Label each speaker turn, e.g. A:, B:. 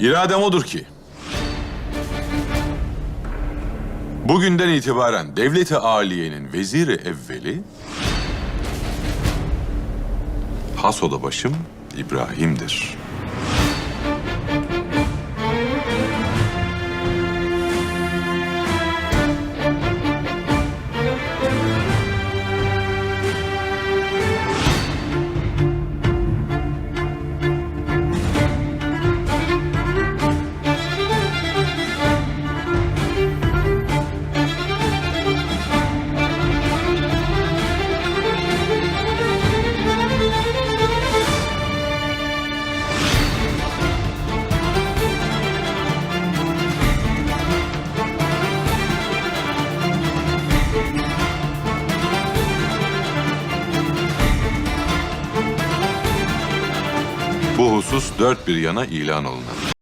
A: İradem odur ki... Bugünden itibaren devleti aliyenin veziri evveli... Hasoda başım İbrahim'dir. Bu husus dört bir yana ilan olunur.